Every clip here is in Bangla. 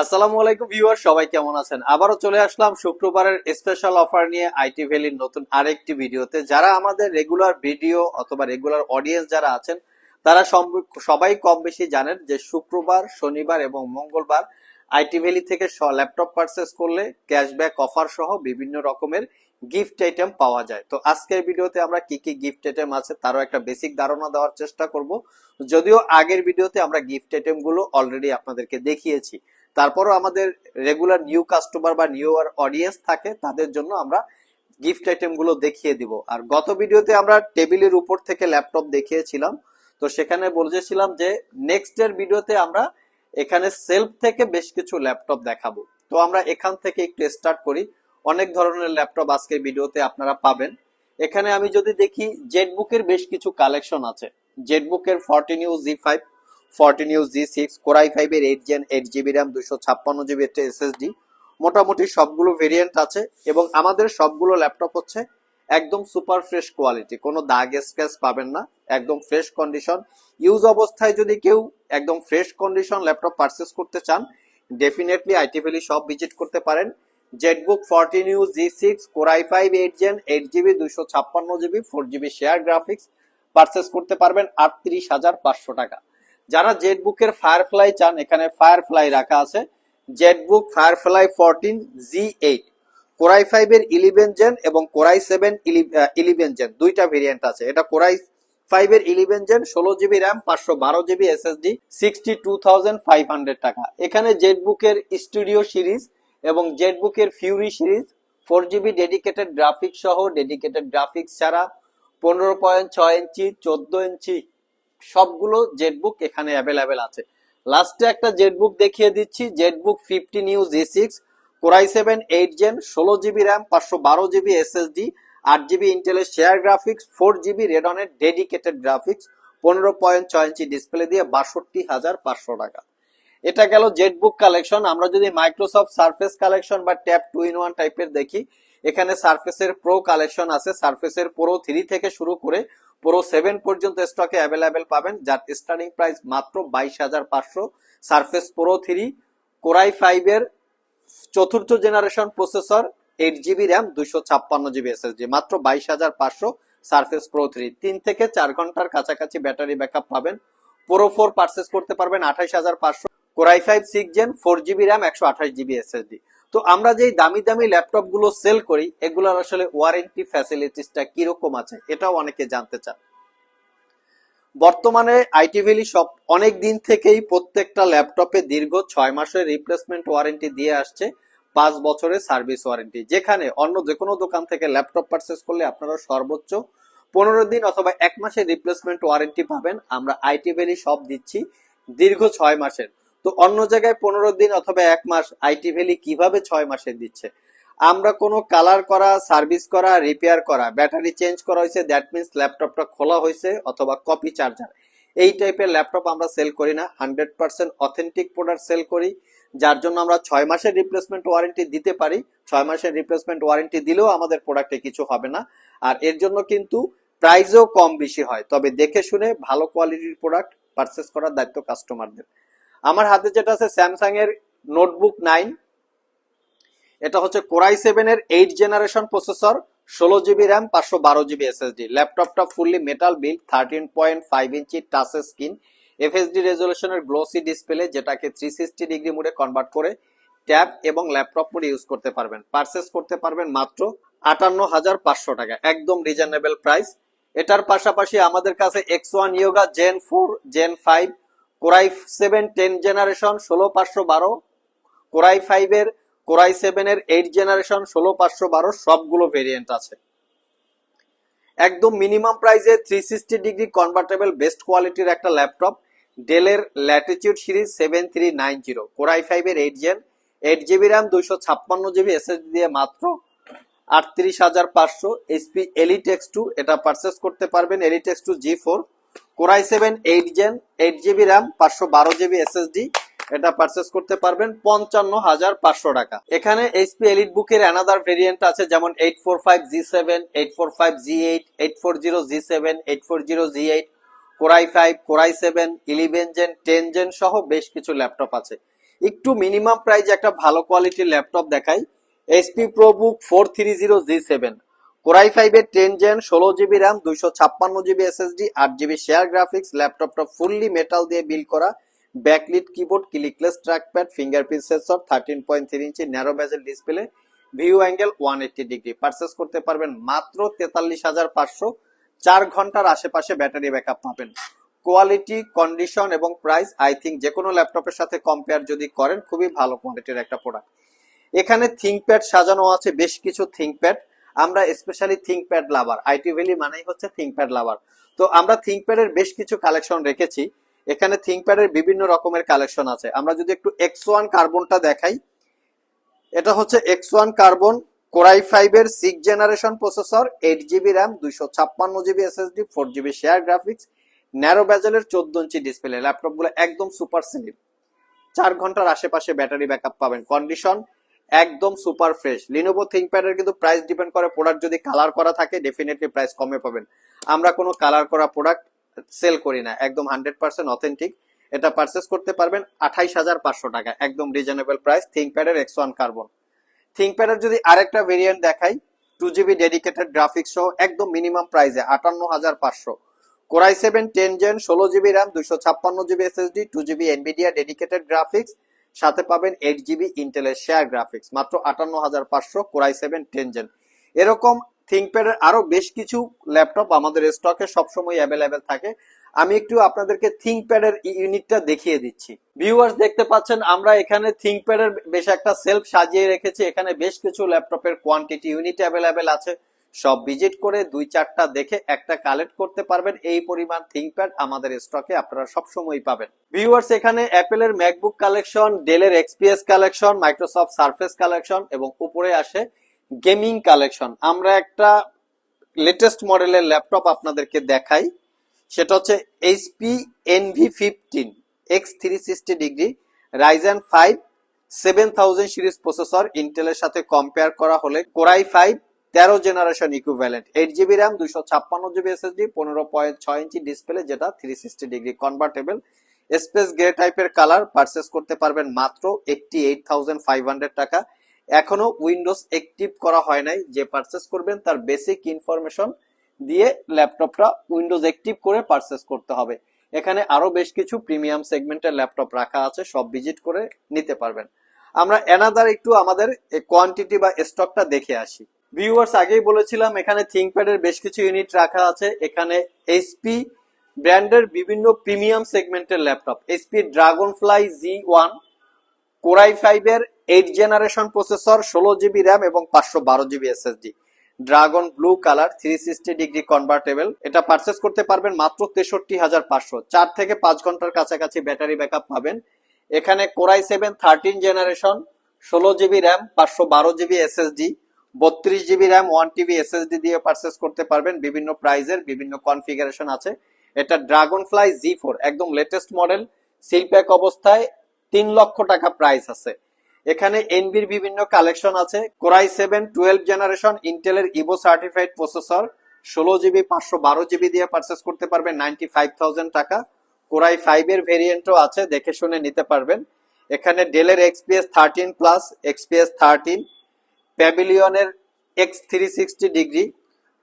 আসসালামু আলাইকুম ভিউয়ার, সবাই কেমন আছেন? আবারও চলে আসলাম শুক্রবারের স্পেশাল অফার নিয়ে আইটি ভ্যালির নতুন আরেকটি ভিডিওতে। যারা আমাদের রেগুলার ভিডিও অথবা রেগুলার অডিয়েন্স যারা আছেন, তারা সবাই কম বেশি জানেন যে শুক্রবার, শনিবার এবং মঙ্গলবার আইটি ভ্যালি থেকে ল্যাপটপ পারচেস করলে ক্যাশব্যাক অফার সহ বিভিন্ন রকমের গিফট আইটেম পাওয়া যায়। তো আজকের ভিডিওতে আমরা কি কি গিফট আইটেম আছে তারও একটা বেসিক ধারণা দেওয়ার চেষ্টা করব। যদিও আগের ভিডিওতে আমরা গিফট আইটেমগুলো অলরেডি আপনাদেরকে দেখিয়েছি। তারপরও আমাদের রেগুলার নিউ কাস্টমার বা নিউ আর অডিয়েন্স থাকে, তাদের জন্য আমরা গিফট আইটেমগুলো দেখিয়ে দিব। আর গত ভিডিওতে আমরা টেবিলের উপর থেকে ল্যাপটপ দেখিয়েছিলাম, তো সেখানে বলেছিলাম যে নেক্সট এর ভিডিওতে আমরা এখানে সেলফ থেকে বেশ কিছু ল্যাপটপ দেখাবো। তো আমরা এখান থেকে একটু স্টার্ট করি। অনেক ধরনের ল্যাপটপ আজকের ভিডিওতে আপনারা পাবেন। এখানে আমি যদি দেখি জেটবুকের বেশ কিছু কালেকশন আছে। জেটবুকের fourteen U G five fourteen U G six, core i five এর eight gen, eight GB RAM, দুশো ছাপ্পান্ন জিবি একটা এসএসডি। মোটামুটি সবগুলো ভেরিয়েন্ট আছে এবং আমাদের সবগুলো ল্যাপটপ হচ্ছে একদম সুপার ফ্রেশ কোয়ালিটি। কোনো দাগ স্ক্র্যাচ পাবেন না, একদম ফ্রেশ কন্ডিশন ইউজ অবস্থায় যদি কেউ একদম ফ্রেশ কন্ডিশন ল্যাপটপ পারচেস করতে চান ডেফিনেটলি আইটি ভ্যালি সব ভিজিট করতে পারেন। ZBook fourteen U G six, core i five, eight gen, eight GB, দুশো ছাপ্পান্ন GB four GB share graphics purchase করতে পারবেন আটত্রিশ হাজার পাঁচশো টাকা। যারা জেটবুকের ফায়ারফ্লাই চান, এখানে ফায়ারফ্লাই রাখা আছে। ZBook firefly fourteen G eight, core i five এর ইলেভেন জেন এবং core i seven eleven gen, দুইটা ভেরিয়েন্ট আছে। এটা কোরাই ফাইভ এর ইলেভেন জেন, ষোলো জিবি র্যাম, পাঁচশো বারো GB SSD sixty two thousand five hundred টাকা। এখানে জেটবুকের স্টুডিও সিরিজ এবং জেটবুকের fury series, four GB dedicated graphics সহ ডেডিকেটেড গ্রাফিক্স ছাড়া পনেরো পয়েন্ট ছয় ইঞ্চি, চোদ্দ ইঞ্চি সবগুলো জেটবুক এখানে অ্যাভেলেবেল আছে। লাস্টে একটা জেটবুক দেখিয়ে দিচ্ছি ZBook fifty new G six core i seven eight gen ষোলো জিবি র্যাম পাঁচশো বারো জিবি এসএসডি আট জিবি ইন্টেলের শেয়ার গ্রাফিক্স ফোর জিবি রেডনের ডেডিকেটেড গ্রাফিক্স পনেরো পয়েন্ট ছয় ইঞ্চি ডিসপ্লে দিয়ে বাষট্টি হাজার পাঁচশো টাকা। এটা গেল জেটবুক কালেকশন আমরা যদি মাইক্রোসফট সার্ফেস কালেকশন বা ট্যাব টু ইন ওয়ান টাইপের দেখি, এখানে সার্ফেসের প্রো কালেকশন আছে সার্ফেসের প্রো থ্রি থেকে শুরু করে প্রো সেভেন পর্যন্ত স্টকে অ্যাভেলেবেল পাবেন, যার স্টার্টিং প্রাইস মাত্র বাইশ হাজার পাঁচশো। Surface pro three core i five এর চতুর্থ generation processor eight GB RAM দুইশো ছাপ্পান্ন জিবি এসএসডি মাত্র বাইশ হাজার পাঁচশো। সারফেস প্রো থ্রি তিন থেকে চার ঘণ্টার কাছাকাছি ব্যাটারি ব্যাকআপ পাবেন। প্রো ফোর পারচেস করতে পারবেন আঠাইশ হাজার পাঁচশো। Core i five six gen four GB RAM একশো আঠাশ জিবি এসএসডি তো আমরা যেই দামি দামি ল্যাপটপগুলো সেল করি, এগুলোর আসলে ওয়ারেন্টি ফ্যাসিলিটিসটা কীরকম আছে এটাও অনেকে জানতে চান। বর্তমানে আইটি ভ্যালি সব অনেক দিন থেকেই প্রত্যেকটা ল্যাপটপে দীর্ঘ ছয় মাসের রিপ্লেসমেন্ট ওয়ারেন্টি দিয়ে আসছে, পাঁচ বছরের সার্ভিস ওয়ারেন্টি যেখানে অন্য যে কোনো দোকান থেকে ল্যাপটপ পারচেস করলে আপনারা সর্বোচ্চ পনেরো দিন অথবা এক মাসের রিপ্লেসমেন্ট ওয়ারেন্টি পাবেন। আমরা আইটি ভ্যালি সব দিচ্ছি দীর্ঘ ছয় মাসের। তো অন্য জায়গায় পনেরো দিন অথবা এক মাস আইটি ভ্যালি কীভাবে ছয় মাসে দিচ্ছে? আমরা কোনো কালার করা সার্ভিস করা রিপেয়ার করা ব্যাটারি চেঞ্জ করা হয়েছে দ্যাট মিনস ল্যাপটপটা খোলা হয়েছে অথবা কপি চার্জার এই টাইপের ল্যাপটপ আমরা সেল করি না hundred percent authentic product sell করি, যার জন্য আমরা ছয় মাসের রিপ্লেসমেন্ট ওয়ারেন্টি দিতে পারি। ছয় মাসের রিপ্লেসমেন্ট ওয়ারেন্টি দিলেও আমাদের প্রোডাক্টে কিছু হবে না। আর এর জন্য কিন্তু প্রাইসও কম বেশি হয়। তবে দেখে শুনে ভালো কোয়ালিটির প্রোডাক্ট পারচেস করার দায়িত্ব কাস্টমারদের আমার হাতে যেটা আছে স্যামসাং এর নোটবুক নাইন এটা হচ্ছে কোরাই সেভেন এর এইট জেনারেশন প্রসেসর ষোলো জিবি র্যাম পাঁচশো বারো জিবি এসএসডি ল্যাপটপটা fully metal build thirteen point five ইঞ্চি টাচ স্ক্রিন এফএসডি রেজলিউশনের গ্লোসি ডিসপ্লে যেটাকে থ্রি সিক্সটি ডিগ্রি মোডে কনভার্ট করে ট্যাব এবং ল্যাপটপ মোডে ইউজ করতে পারবেন। পারচেস করতে পারবেন মাত্র আটান্ন হাজার পাঁচশো টাকা, একদম রিজনেবল প্রাইস এটার পাশাপাশি আমাদের কাছে X one yoga gen four gen five core i seven ten generation, ষোলো পাঁচশো বারো। কোরাই ফাইভ এর কোরাই সেভেন এর এইট জেনারেশন, ষোলো পাঁচশো বারো, সবগুলো ভেরিয়েন্ট আছে। একদম মিনিমাম প্রাইসে three sixty degree convertible best কোয়ালিটির একটা ল্যাপটপ ডেলের latitude series seven three nine zero core i five এর eight gen eight GB RAM দুইশো ছাপ্পান্ন জিবি এসএসডি দিয়ে মাত্র আটত্রিশ হাজার পাঁচশো। এইচপি এলিটেক্স টু এটা পারচেস করতে পারবেন elite x two G four core i seven, eight gen, eight GB RAM, পাঁচশো বারো জিবি এসএসডি, এটা পারচেস করতে পারবেন পঞ্চান্ন হাজার পাঁচশো টাকা। এখানে এইচপি এলিট বুকের অ্যানাদার ভেরিয়েন্ট আছে, যেমন eight four five G seven eight four five G eight eight four zero G seven eight four zero G eight core i five core i seven eleven gen ten gen সহ বেশ কিছু ল্যাপটপ আছে। একটু মিনিমাম প্রাইজে একটা ভালো কোয়ালিটির ল্যাপটপ দেখাই HP probook four three zero G seven core i ফাইভের টেন জেন ষোলো জিবি র্যাম দুইশো ছাপ্পান্ন জিবি এসএসডি আট জিবি শেয়ার গ্রাফিক্স ল্যাপটপটা ফুললি মেটাল দিয়ে বিল করা backlit keyboard clickless trackpad fingerprint sensor thirteen point three ইঞ্চি narrow bezel display view angle one eighty degree purchase করতে পারবেন মাত্র তেতাল্লিশ হাজার পাঁচশো। চার ঘণ্টার আশেপাশে ব্যাটারি ব্যাকআপ পাবেন। কোয়ালিটি কন্ডিশন এবং প্রাইস আই থিঙ্ক যে কোনো ল্যাপটপের সাথে কম্পেয়ার যদি করেন, খুবই ভালো কোয়ালিটির একটা প্রোডাক্ট এখানে থিঙ্কপ্যাড সাজানো আছে, বেশ কিছু থিঙ্কপ্যাড আমরা specially ThinkPad lover IT valley মানেই হচ্ছে থিঙ্কপ্যাড লাভার তো আমরা থিঙ্কপ্যাডের বেশ কিছু কালেকশন রেখেছি। এখানে থিঙ্কপ্যাডের বিভিন্ন রকমের কালেকশন আছে। আমরা যদি একটু এক্স ওয়ান কার্বনটা দেখাই, এটা হচ্ছে X one carbon core i five এর six generation processor eight GB RAM দুইশো ছাপ্পান্ন GB SSD four GB share graphics narrow ব্যাজেলের চোদ্দ ইঞ্চি ডিসপ্লে ল্যাপটপগুলো একদম সুপার স্লিম চার ঘণ্টার আশেপাশে ব্যাটারি ব্যাকআপ পাবেন। কন্ডিশন একদম সুপার ফ্রেশ লিনোভো থিঙ্কপ্যাডের কিন্তু প্রাইস ডিপেন্ড করে প্রোডাক্ট যদি কালার করা থাকে ডেফিনেটলি প্রাইস কমে পাবেন। আমরা কোনো কালার করা প্রোডাক্ট সেল করি না, একদম হান্ড্রেড পার্সেন্ট অথেন্টিক এটা পারচেস করতে পারবেন আঠাইশ হাজার পাঁচশো টাকা, একদম রিজনেবল প্রাইস থিঙ্কপ্যাডের এক্স ওয়ান কার্বন থিঙ্কপ্যাডের যদি আরেকটা ভেরিয়েন্ট দেখাই টু জিবি ডেডিকেটেড গ্রাফিক্স সহ একদম মিনিমাম প্রাইসে আটান্ন হাজার পাঁচশো। Core i seven ten gen ষোলো জিবি র্যাম দুইশো ছাপ্পান্ন GB SSD two GB Nvidia dedicated graphics সাথে পাবেন এইট জিবি ইন্টেলের শেয়ার গ্রাফিক্স মাত্র আটান্ন হাজার পাঁচশো কোরাই সেভেন টেন জেন এরকম থিঙ্কপ্যাডের আরও বেশ কিছু ল্যাপটপ আমাদের স্টকে সবসময় অ্যাভেলেবেল থাকে। আমি একটু আপনাদেরকে থিঙ্কপ্যাডের ইউনিটটা দেখিয়ে দিচ্ছি। ভিউয়ার্স দেখতে পাচ্ছেন, আমরা এখানে থিঙ্কপ্যাডের বেশ একটা সেলফ সাজিয়ে রেখেছি। এখানে বেশ কিছু ল্যাপটপের কোয়ান্টিটি ইউনিট অ্যাভেলেবেল আছে। সব ভিজিট করে দুই চারটা দেখে একটা কালেক্ট করতে পারবেন। এই পরিমাণ থিঙ্কপ্যাড আমাদের স্টকে আপনারা সবসময় পাবেন। ভিউয়ার্স এখানে অ্যাপেলের ম্যাকবুক কালেকশন ডেলের XPS collection Microsoft surface collection এবং উপরে আসে গেমিং কালেকশন আমরা একটা লেটেস্ট মডেলের ল্যাপটপ আপনাদেরকে দেখাই। সেটা হচ্ছে HP envy fifteen X three sixty degree Ryzen five seven thousand series processor ইন্টেলের সাথে কম্পেয়ার করা হলে কোরাই ফাইভ তেরো generation equivalent eight GB RAM দুইশো ছাপ্পান্ন জিবি এসএসডি পনেরো পয়েন্ট ছয় ইঞ্চি ডিসপ্লে যেটা three sixty degree convertible space grey টাইপের কালার পারচেস করতে পারবেন মাত্র eighty eight thousand five hundred টাকা। এখনও উইন্ডোজ অ্যাক্টিভ করা হয় নাই, যে পারচেস করবেন তার বেসিক ইনফরমেশন দিয়ে ল্যাপটপটা উইন্ডোজ অ্যাক্টিভ করে পারচেস করতে হবে। এখানে আরও বেশ কিছু প্রিমিয়াম সেগমেন্টের ল্যাপটপ রাখা আছে, সব ভিজিট করে নিতে পারবেন। আমরা এনাদার একটু আমাদের কোয়ান্টিটি বা স্টকটা দেখে আসি। ভিউয়ার্স আগেই বলেছিলাম, এখানে থিঙ্কপ্যাডের বেশ কিছু ইউনিট রাখা আছে। এখানে এইচপি ব্র্যান্ডের বিভিন্ন প্রিমিয়াম সেগমেন্টের laptop HP Dragonfly G one core i five এর এইট জেনারেশন প্রসেসর ষোলো জিবি র্যাম এবং পাঁচশো বারো GB SSD dragon blue colour three sixty degree convertible এটা পারচেস করতে পারবেন মাত্র তেষট্টি হাজার পাঁচশো। চার থেকে পাঁচ ঘণ্টার কাছাকাছি ব্যাটারি ব্যাকআপ পাবেন। এখানে core i seven thirteen generation ষোলো জিবি র্যাম পাঁচশো বারো জিবি এসএসডি বত্রিশ GB RAM one TB SSD দিয়ে পারচেস করতে পারবেন। বিভিন্ন প্রাইজের বিভিন্ন কনফিগারেশন আছে। এটা ড্রাগন ফ্লাই জি ফোর একদম লেটেস্ট মডেল সিল প্যাক অবস্থায় তিন লক্ষ টাকা প্রাইস আছে। এখানে এনবির বিভিন্ন কালেকশন আছে। Core i seven twelve generation ইন্টেলের ইভো সার্টিফাইড প্রসেসর ষোলো জিবি পাঁচশো বারো জিবি দিয়ে পারচেস করতে পারবেন নাইনটি ফাইভ থাউজেন্ড টাকা। কোরাই ফাইভ এর ভেরিয়েন্টও আছে, দেখে শুনে নিতে পারবেন। এখানে ডেলের XPS thirteen plus XPS thirteen প্যাভিলিয়নের X three sixty degree,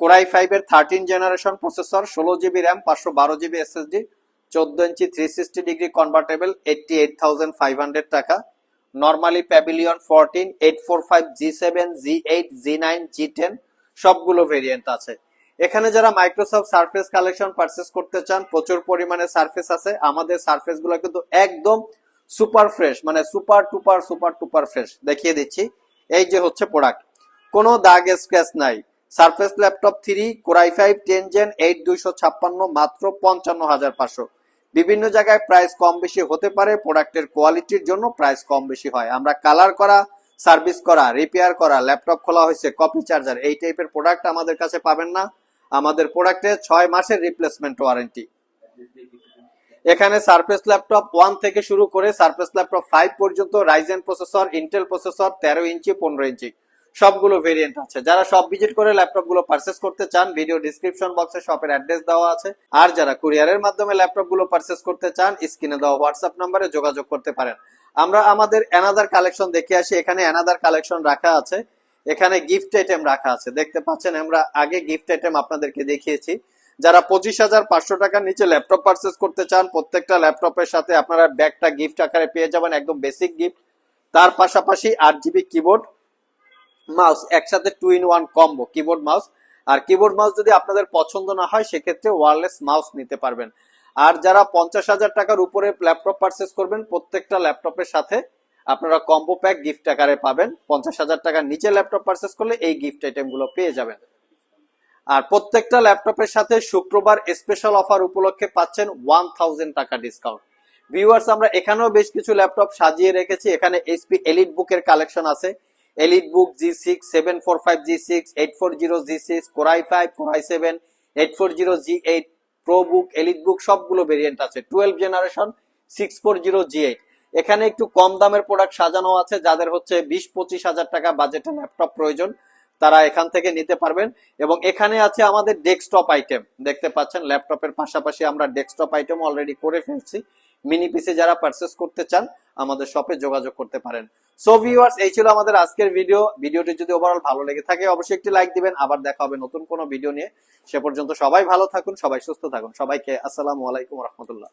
core i ফাইভের থার্টিন জেনারেশন প্রসেসর ষোলো জিবি র্যাম পাঁচশো বারো জিবি এসএসডি চোদ্দ ইঞ্চি three sixty degree convertible eighty eight thousand five hundred টাকা। Normally pavilion fourteen eight four five G seven G eight G nine G ten সবগুলো ভেরিয়েন্ট আছে। এখানে যারা মাইক্রোসফট সার্ফেস কালেকশন পারচেস করতে চান, প্রচুর পরিমাণে সার্ফেস আছে। আমাদের সার্ফেসগুলো কিন্তু একদম সুপার ফ্রেশ মানে super duper super duper fresh দেখিয়ে দিচ্ছি। এই যে হচ্ছে প্রোডাক্ট কোনো দাগ স্ক্র্যাচ নাই। Surface laptop three core i five ten gen eight দুইশো ছাপ্পান্ন, মাত্র পঞ্চান্ন হাজার পাঁচশো। বিভিন্ন জায়গায় প্রাইস কম বেশি হতে পারে প্রোডাক্টের কোয়ালিটির জন্য প্রাইস কম বেশি হয়। আমরা কালার করা সার্ভিস করা রিপেয়ার করা ল্যাপটপ খোলা হয়েছে কপি চার্জার এই টাইপের প্রোডাক্ট আমাদের কাছে পাবেন না। আমাদের প্রোডাক্টে ছয় মাসের রিপ্লেসমেন্ট ওয়ারেন্টি এখানে সারফেস ল্যাপটপ ওয়ান থেকে শুরু করে সারফেস ল্যাপটপ ফাইভ পর্যন্ত রাইজেন প্রসেসর ইন্টেল প্রসেসর তেরো ইঞ্চি, পনেরো ইঞ্চি, সবগুলো ভেরিয়েন্ট আছে। যারা সব ভিজিট করে ল্যাপটপগুলো পারচেস করতে চান ভিডিও ডিসক্রিপশন বক্সে শপের অ্যাড্রেস দেওয়া আছে। আর যারা কুরিয়ারের মাধ্যমে ল্যাপটপগুলো পারচেস করতে চান স্ক্রিনে দেওয়া হোয়াটসঅ্যাপ নাম্বারে যোগাযোগ করতে পারেন। আমরা আমাদের অ্যানাদার কালেকশন দেখে আসি। এখানে অ্যানাদার কালেকশন রাখা আছে। এখানে গিফট আইটেম রাখা আছে। দেখতে পাচ্ছেন, আমরা আগে গিফট আইটেম আপনাদেরকে দেখিয়েছি। যারা পঁচিশ হাজার পাঁচশো টাকার নিচে ল্যাপটপ পারচেস করতে চান, প্রত্যেকটা ল্যাপটপের সাথে আপনারা ব্যাগটা গিফট আকারে পেয়ে যাবেন, একদম বেসিক গিফট তার পাশাপাশি আট জিবি কিবোর্ড মাউস একসাথে two in one combo keyboard mouse R keyboard mouse যদি আপনাদের পছন্দ না হয়, সেক্ষেত্রে ওয়ারলেস মাউস নিতে পারবেন। আর যারা পঞ্চাশ হাজার টাকার উপরে ল্যাপটপ পারচেস করবেন, প্রত্যেকটা ল্যাপটপের সাথে আপনারা কম্বো প্যাক গিফট আকারে পাবেন। পঞ্চাশ হাজার টাকার নিচে ল্যাপটপ পারচেস করলে এই গিফট আইটেমগুলো পেয়ে যাবেন। আর প্রত্যেকটা ল্যাপটপের সাথে শুক্রবার স্পেশাল অফার উপলক্ষে পাচ্ছেন ওয়ান থাউজেন্ড টাকা ডিসকাউন্ট ভিউয়ার্স আমরা এখানেও বেশ কিছু ল্যাপটপ সাজিয়ে রেখেছি। এখানে এইচপি এলিট বুকের কালেকশন আছে। EliteBook G six seven four five G six eight four zero G six core i five core i seven eight four zero G eight ProBook EliteBook সবগুলো ভেরিয়েন্ট আছে। Twelve generation six four zero G eight এখানে একটু কম দামের প্রোডাক্ট সাজানো আছে, যাদের হচ্ছে বিশ পঁচিশ হাজার টাকা বাজেটে ল্যাপটপ প্রয়োজন। তারা এখান থেকে নিতে পারবেন। এবং এখানে আছে আমাদের ডেস্কটপ আইটেম দেখতে পাচ্ছেন ল্যাপটপের পাশাপাশি আমরা ডেস্কটপ আইটেম অলরেডি করে ফেলছি। মিনি পিসে যারা পারচেস করতে চান, আমাদের শপে যোগাযোগ করতে পারেন। সো ভিউয়ার্স এই ছিল আমাদের আজকের ভিডিও ভিডিওটি যদি ওভারঅল ভালো লেগে থাকে, অবশ্যই একটি লাইক দিবেন। আবার দেখা হবে নতুন কোনো ভিডিও নিয়ে। সে পর্যন্ত সবাই ভালো থাকুন, সবাই সুস্থ থাকুন। সবাইকে আসসালামু আলাইকুম রহমতুল্লাহ।